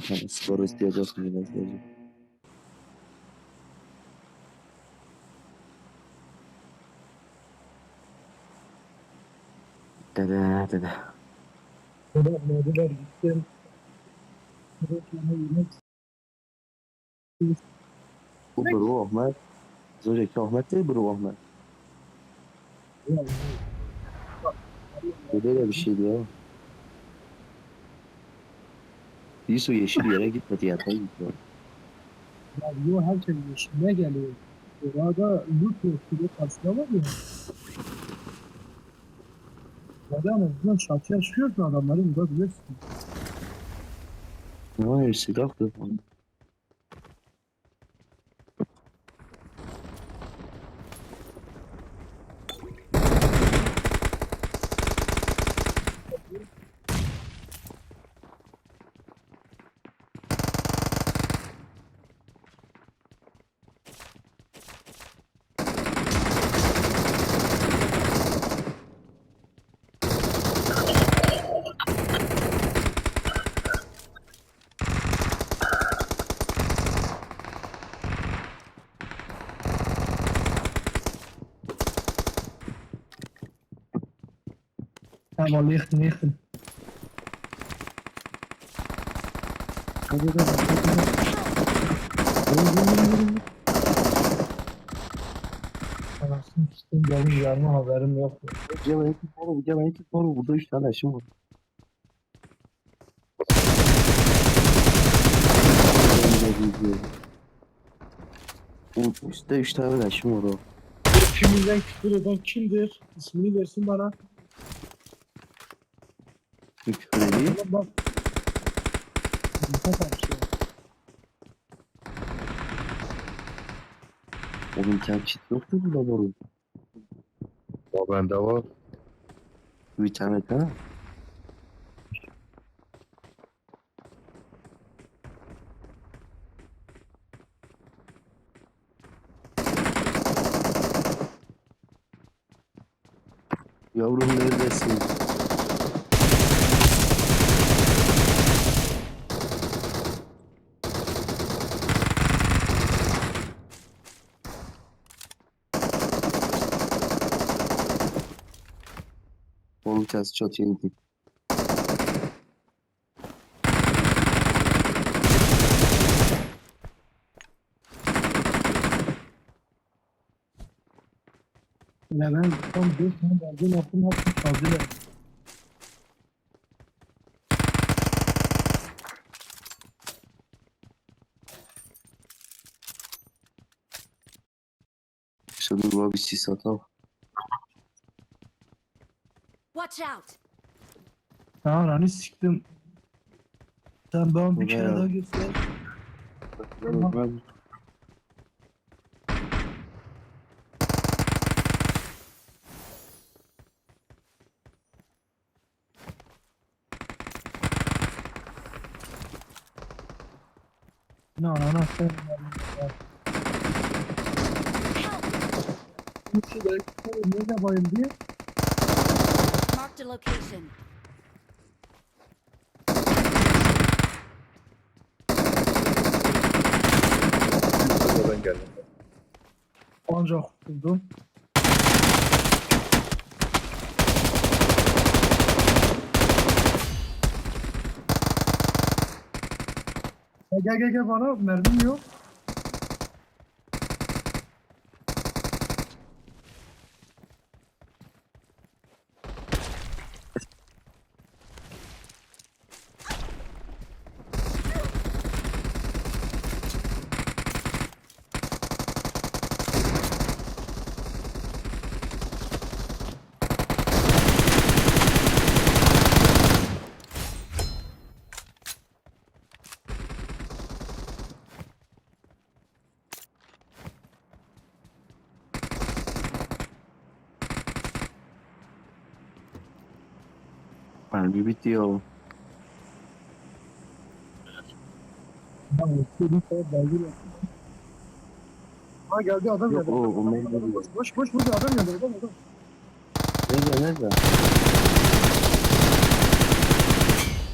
kendi skoru isteyeceksin yine isteyeceğim. Dede dede. Mediler gittim. Bu Bro Ahmet. Az önceki Ahmet değil Bro Ahmet. Dede de bir şeydi ya. Yusuf yeşil yere gitmedi yatağa gitti. Ya yo her şey yeşilme geliyor. Orada loot yok. Bir de karşıda var ya. Ya da en azından çatıya çıkıyorsun adamların da bilirsin. Hayır silah yok. Ha yıktın. Hadi hadi hadi. Anasını sikeyim benim yarma haberim yok. Gel tut oğlum, gel tut oğlum. Burada üç tane eşim var. Üstte üç tane eşim var o. Kimden küfür eden kimdir? İsmini versin bana. Edeyim. Bak bak. Yumurta karşı. Oğlum sen çit yoktu bu laborun. O bende var. Bir tane daha. Yavrum neredesin? Oğlum ters çatıya gittik. Ya ben tam bir tane verdim yaptım yaptım çaldılar. İşte dur bana bir Watch out! Tamam hani siktim. Sen bana bir kere ne daha göster. Ben Ne ana sen Bir şey de nerede bayıldı? A location. Oradan geldim. Ancak kurtuldum. Ya Gel gel gel bana mermim yok. Bitti ya. Ha, geldi adam Yok geldi. o, o adam, değil. boş boş boş burada adam geldi adam adam. Nerede nerede?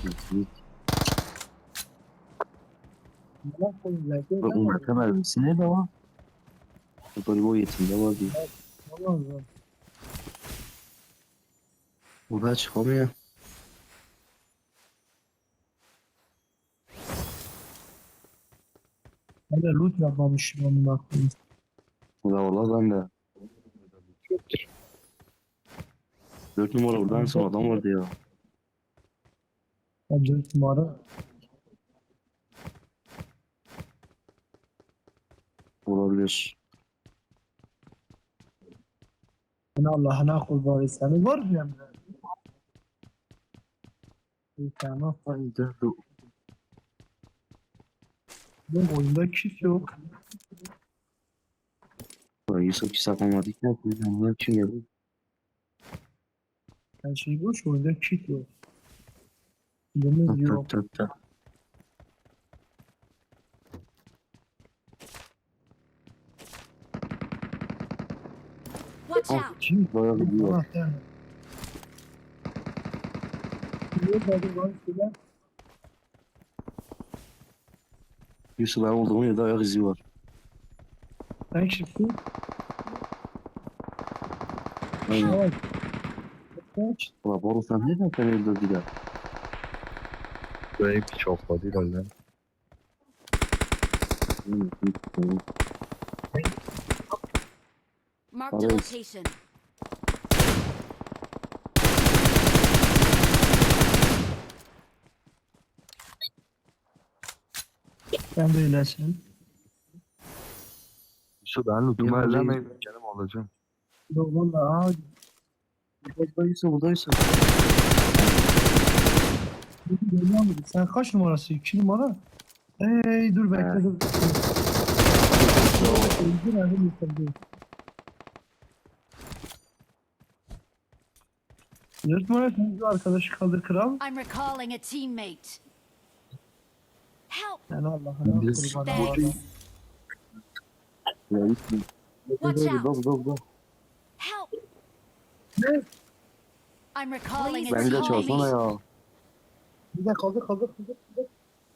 Git, git. Allah koyun Bak Umut'a mermisi ne de var? O yetimde var diye. Tamam mı? Burada çıkamıyor. De loot yapmamışım onun aklını. Burada valla ben de. Dört numara buradan sonra adam vardı ya. Ben dört numara. Olabilir. Ben Allah'ına kurban seni var mı Emre? Bir tane Haydi. Bu oyunda kit yok. Yusuf ki sakamadık ne yapıyor? Bunlar kim geldi? Her şey boş oyunda kit yok. Tat yok. tat tat. Watch out! Kit Bayağı gidiyor. Anahtar. Niye dedi şöyle? Yusuf ben olduğum yerde ayak izi var. Sen kimsin? Aynen. Evet. Kaç? Ulan Baro sen neden seni öldürdüler? Beni bıçakladılar lan. Marked a Alright. location. Ben de öylesin. Şu ben Yok, ellemeyin. Canım alacağım. Yok valla aa. Buradaysa buradaysa. Geliyor mu? Sen kaç numarası? 2 numara. Hey dur bekle dur. Öldür abi yıkıldı. Dört numara arkadaşı kaldır kral. I'm recalling a teammate. Help! Yani Allah'ına Biz- kurban Thanks. olayım. Ya gitme. Watch out. Help! I'm recalling a Beni de çalsana teammate. ya. Bir de kaldır kaldır kaldır.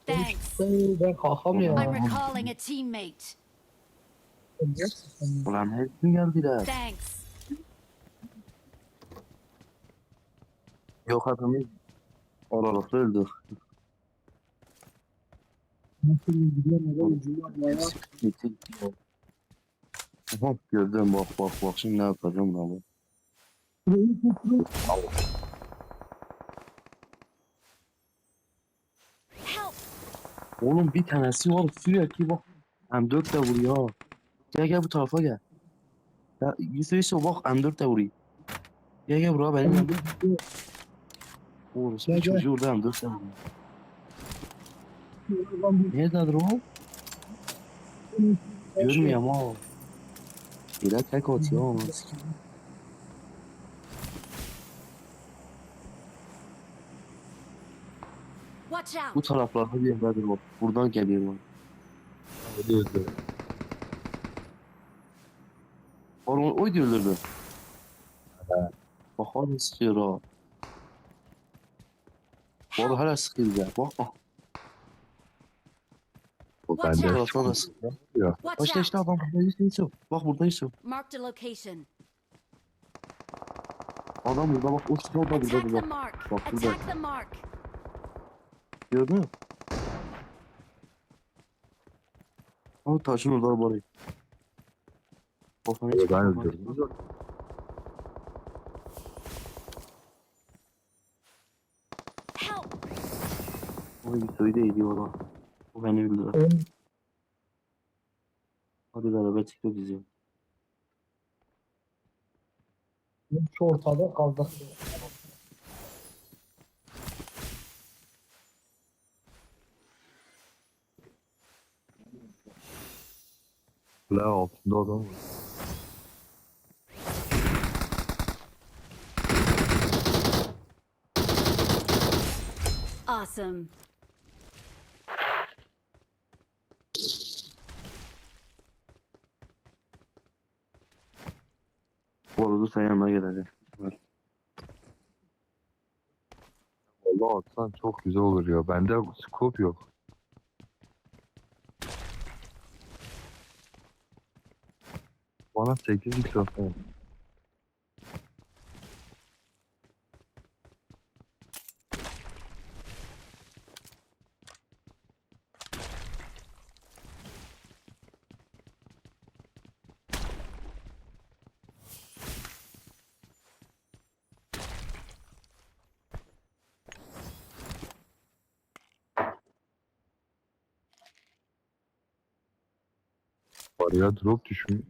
Thanks. Ben, ben kalkamıyorum. I'm recalling a teammate. Ulan hepsi geldiler. Thanks. Yok hepimiz aralıklı öldük. Nasıl ya? Gördüm bak bak bak şimdi ne yapacağım ben bu. Burayı tuttu. Oğlum bir tanesi var sürekli bak. M4 de vuruyor. Gel gel bu tarafa gel. Ya Yusuf Yusuf bak M4 de vuruyor. Gel gel buraya benim yanımda. Oğlum Gel, bir gel. çocuğu orada M4 de vuruyor. Nerededir o? Görmüyorum ha. Yine tek atıyor ama. Watch out! Bu taraflarda bir yerdedir bak. Buradan geliyor bak. Öyle öldü. Oğlum o diyorlardı. Bak hala sıkıyor ha. Bu arada hala sıkıyor ya. Bak bak. Watch bende out. Taraftan da sıkıyor. Watch Başta işte out! adam burada Yusuf Yusuf. Bak burada Yusuf. Marked a location. Adam burada bak. O da burada Attack the burada. mark. Bak burada. Attack the mark. Gördün mü? Ama taşın orada bari. Kafana Ben çıkıyor. öldürdüm. Help! Ay Yusuf'u da ediyor orada. O beni öldürdü. Hadi beraber TikTok izleyelim. Şu ortada kaldık. La altında adam var. Awesome. Olursa yanına gelecek. Evet. Valla atsan çok güzel olur ya. Bende scope yok. Bana 8 x atmayın. Var ya drop düşmüyor.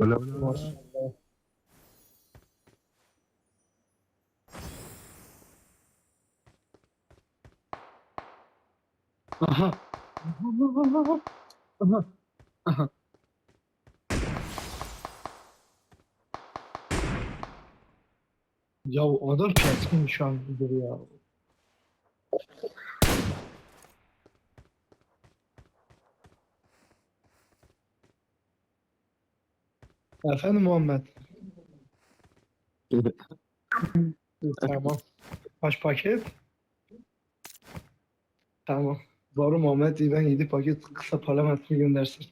Böyle Maşallah. Aha. Aha. Aha. Ya o adam keskin nişanlıdır ya. Efendim Muhammed. tamam. Kaç paket? Tamam. Doğru Muhammed ben 7 paket kısa parlamentini göndersin.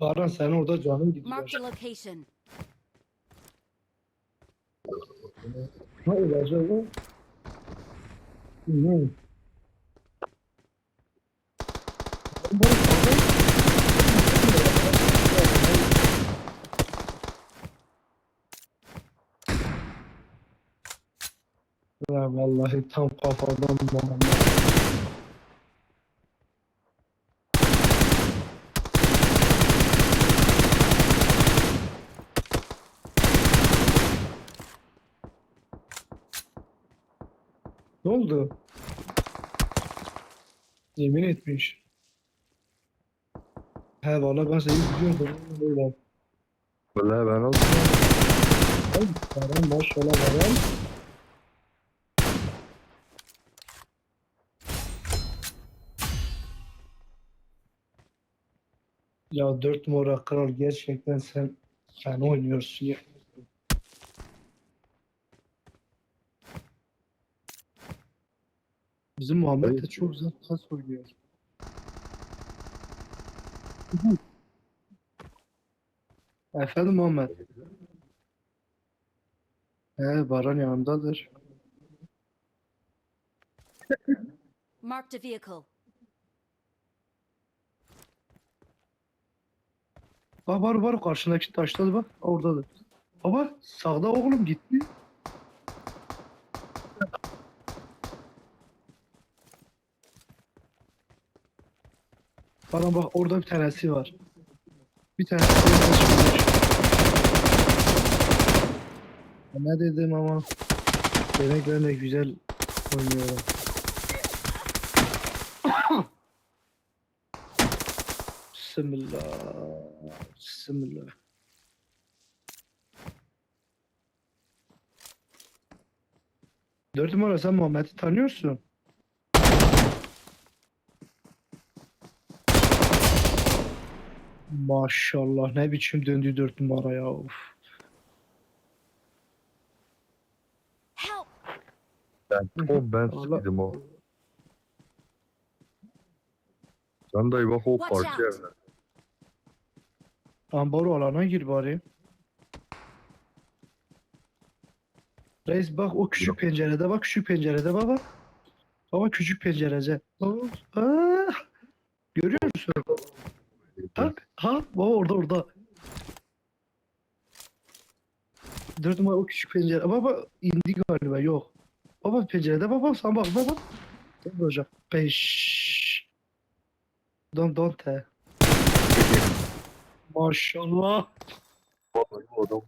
Baran sen orada canın gidiyor. a location. Ne olacak o? Ne? Vallahi tam kafadan Muhammed. Ne oldu? Yemin etmiş. He valla ben seni biliyordum. Böyle. Böyle ben oldum. Ay, Baran maşallah Baran. Ya dört numara kral gerçekten sen sen oynuyorsun ya. Bizim Muhammed de çok güzel pas oynuyor. Efendim Muhammed. He Baran yanımdadır. Marked a vehicle. Bak var var karşındaki taşta bak oradadır. Baba sağda oğlum gitti. Bana bak orada bir tanesi var. Bir tanesi orada çıkmış. Ne dedim ama demek ben de güzel oynuyorum. Bismillah. Bismillah. Dört numara sen Muhammed'i tanıyorsun. Maşallah ne biçim döndü dört numara ya. Of. Help! Ben, o ben sıkıydım o. Sen dayı bak o parça out. Evine. Ambar alana gir bari. Reis bak o küçük Yok. pencerede bak şu pencerede bak bak. Baba küçük pencerede. Aa, aa. Görüyor musun? Ha, ha baba orada orada. Dört numara o küçük pencere. Baba indi galiba yok. Baba pencerede baba sen bak baba. Ne olacak? Peş. Don don te. Maşallah. Vallahi o adam